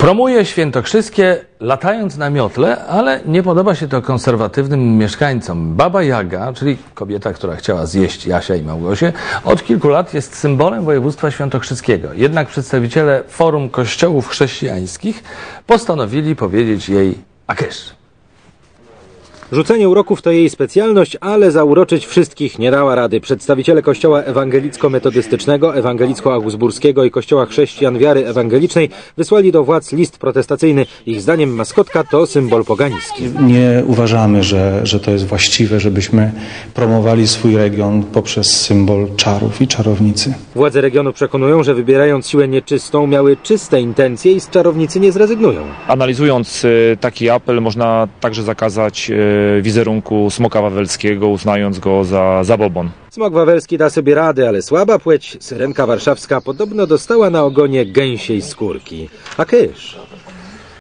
Promuje świętokrzyskie latając na miotle, ale nie podoba się to konserwatywnym mieszkańcom. Baba Jaga, czyli kobieta, która chciała zjeść Jasia i Małgosię, od kilku lat jest symbolem województwa świętokrzyskiego. Jednak przedstawiciele Forum Kościołów Chrześcijańskich postanowili powiedzieć jej akysz. Rzucenie uroków to jej specjalność, ale zauroczyć wszystkich nie dała rady. Przedstawiciele Kościoła Ewangelicko-Metodystycznego, Ewangelicko-Augsburskiego i Kościoła Chrześcijan Wiary Ewangelicznej wysłali do władz list protestacyjny. Ich zdaniem maskotka to symbol pogański. Nie uważamy, że, że to jest właściwe, żebyśmy promowali swój region poprzez symbol czarów i czarownicy. Władze regionu przekonują, że wybierając siłę nieczystą miały czyste intencje i z czarownicy nie zrezygnują. Analizując y, taki apel, można także zakazać y, wizerunku smoka wawelskiego, uznając go za zabobon. Smok wawelski da sobie radę, ale słaba płeć, syrenka warszawska, podobno dostała na ogonie gęsiej skórki. A kysz?